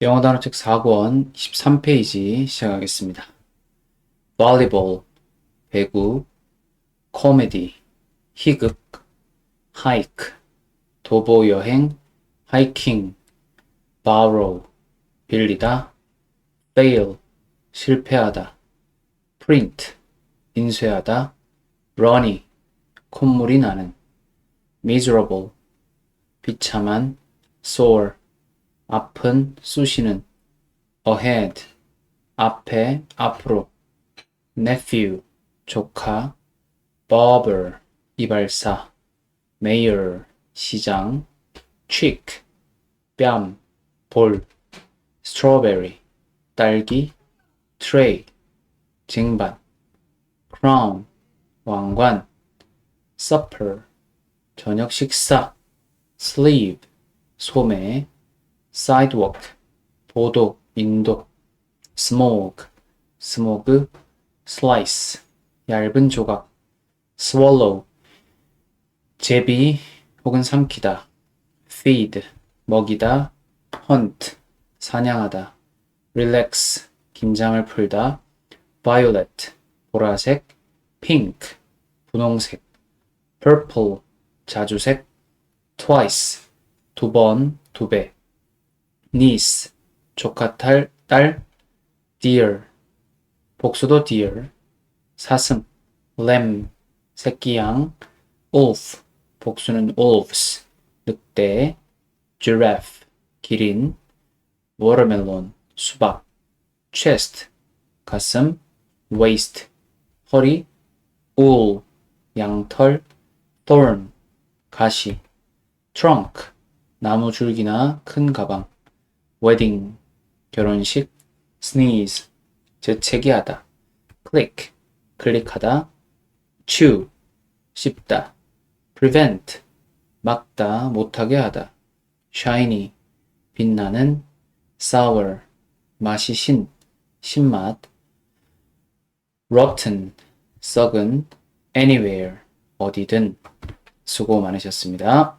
영어 단어책 4권 23페이지 시작하겠습니다. volleyball, 배구, 코미디, 희극, hike, 도보 여행, hiking, borrow, 빌리다, fail, 실패하다, print, 인쇄하다, runny, 콧물이 나는, miserable, 비참한, sore, 앞은 쑤시는 ahead 앞에 앞으로 nephew 조카 barber 이발사 mayor 시장 cheek 뺨 볼 strawberry 딸기 tray 쟁반 crown 왕관 supper 저녁 식사 sleeve 소매 sidewalk, 보도, 인도, smoke, 스모그, slice, 얇은 조각, swallow, 제비 혹은 삼키다, feed, 먹이다, hunt, 사냥하다, relax, 긴장을 풀다, violet, 보라색, pink, 분홍색, purple, 자주색, twice, 두 번, 두 배, niece, 조카 딸, 딸, deer, 복수도 deer, 사슴, lamb, 새끼 양, wolf, 복수는 wolves, 늑대, giraffe, 기린, watermelon, 수박, chest, 가슴, waist, 허리, wool, 양털, thorn, 가시, trunk, 나무 줄기나 큰 가방, wedding, 결혼식, sneeze, 재채기하다, click, 클릭하다, chew, 씹다, prevent, 막다, 못하게 하다, shiny, 빛나는, sour, 맛이 신, 신맛, rotten, 썩은, anywhere, 어디든, 수고 많으셨습니다.